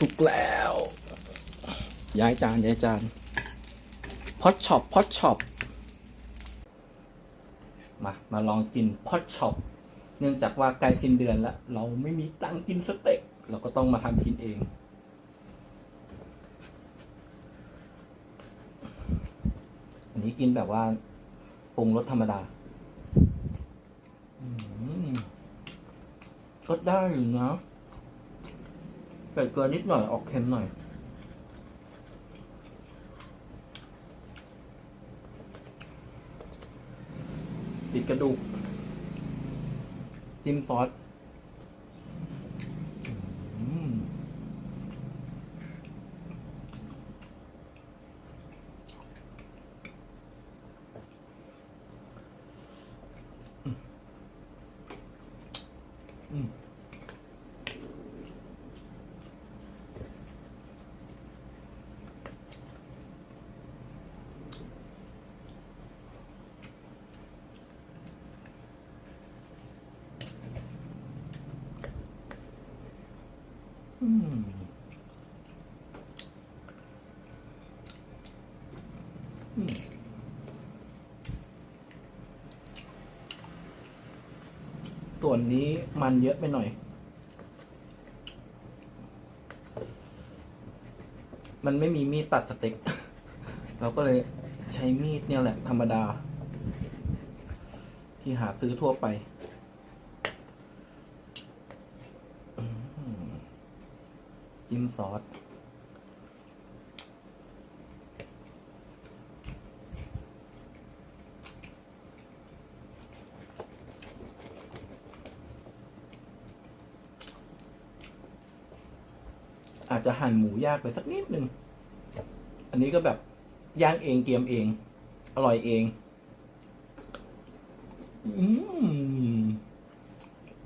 สุกแล้ว ย้ายจานย้ายจานพอตช็อปพอตช็อปมามาลองกินพอตช็อปเนื่องจากว่าใกล้สิ้นเดือนแล้ว เราไม่มีตังค์กินสเต็ก เราก็ต้องมาทำกินเอง อันนี้กินแบบว่าปรุงรสธรรมดาก็ได้อยู่นะ ใส่เกลือนิดหน่อยออกเค็มหน่อย ติดกระดูก จิ้มซอสอืมอืมอืมอืม ส่วนนี้มันเยอะไปหน่อย มันไม่มีมีดตัดสเต็ก เราก็เลยใช้มีดเนี่ยแหละธรรมดา ที่หาซื้อทั่วไป จิ้มซอส อาจจะหั่นหมูยากไปสักนิดนึง อันนี้ก็แบบ ย่างเองเกียมเอง อร่อยเอง อืม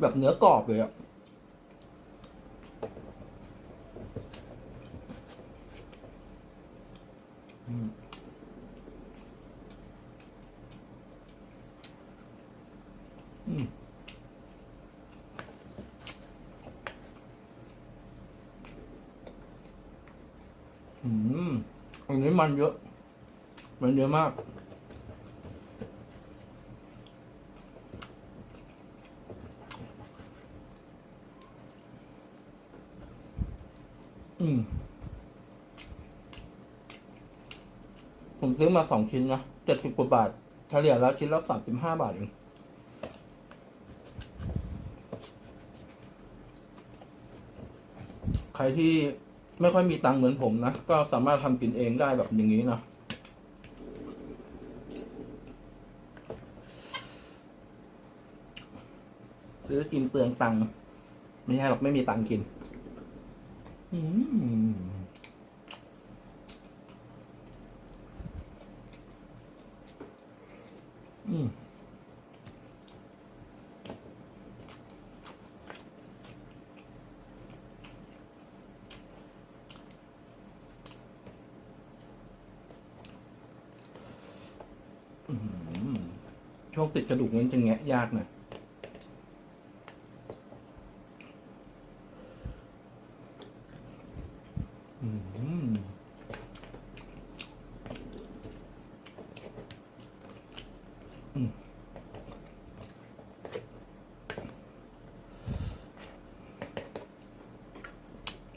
แบบเนื้อกรอบเลยอะ อืมอันนี้มันเยอะ มันเยอะมาก อืม ผมซื้อมาสองชิ้นนะเจ็ดสิบกว่าบาท เฉลี่ยแล้วชิ้นละสามสิบห้าบาทเองใครที่ ไม่ค่อยมีตังค์เหมือนผมนะ ก็สามารถทำกินเองได้แบบอย่างนี้นะซื้อกินเปลืองตังค์ไม่ใช่หรอกไม่มีตังค์กินอืมอืม อืม ช่วงติดกระดูกนั้นจะแงะยากหนะอืมอืม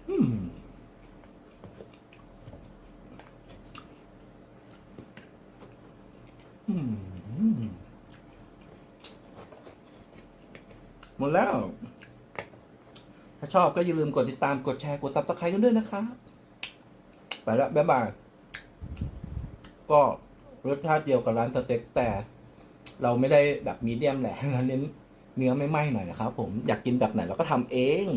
อืม อืม หมดแล้ว ถ้าชอบก็อย่าลืมกดติดตามกดแชร์กดซับสไครต์กันด้วยนะครับ ไปแล้วบ๊ายบาย ก็รสชาติเดียวกับร้านสเต็กแต่เราไม่ได้แบบมีเดียมแหละเราเน้นเนื้อไม่ไหม้หน่อยนะครับผมอยากกินแบบไหนเราก็ทำเอง